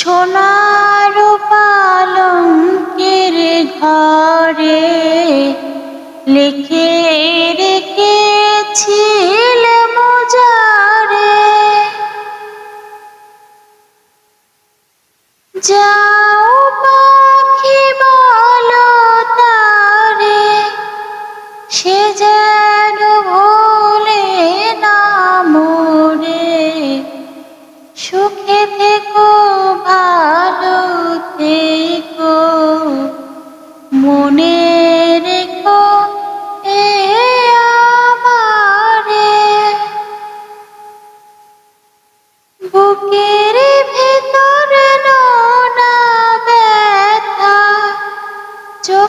সোনার পালঙ্কের ঘরে লিখে রেখেছিল মজারে। যাও পাখি বলো তারে সে যেন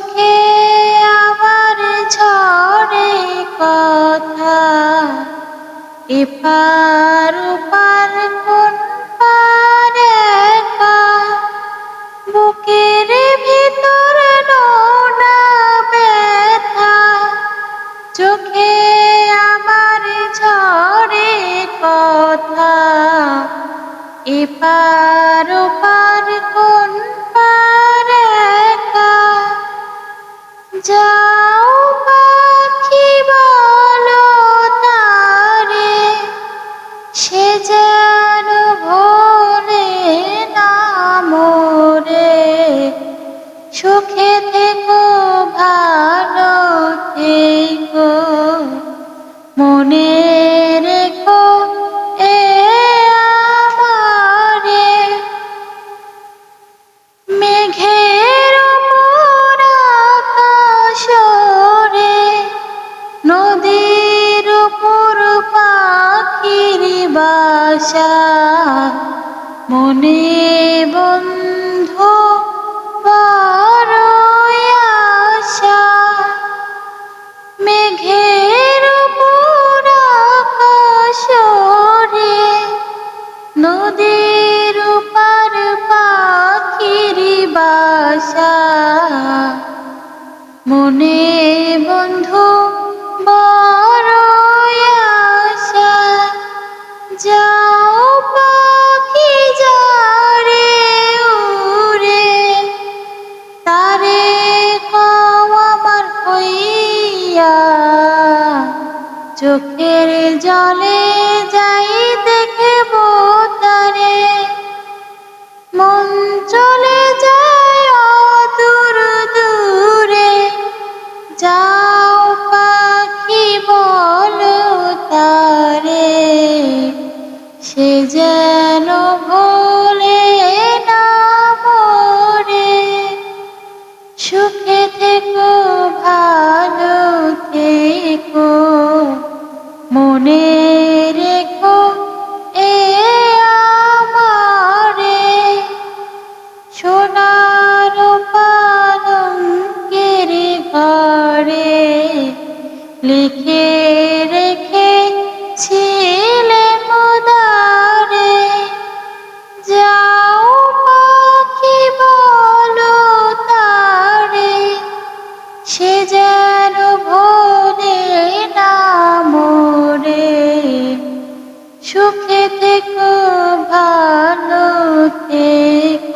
চোখে আবার ঝরে কথা। এপার ওপার কোন পার একা। বুকের ভিতর নোনা ব্যথা। চোখে আমার ঝরে কথা। এপার ওপার কোন যাও পাখি তারে সে যেন না মোরে। সুখে ভালো মনে বাসা মনে বন্ধু আশা মেঘের ওড়ে, নদীর পার পাখির বাসা। মনে বন্ধু সে যেন ভোলে না মোরে। সুখে থেকো, ভালো থেকো। মনে রেখো, এ আমারে। সোনার পালঙ্কের ঘরে লিখে সুখে থেকো ভালো থেকো।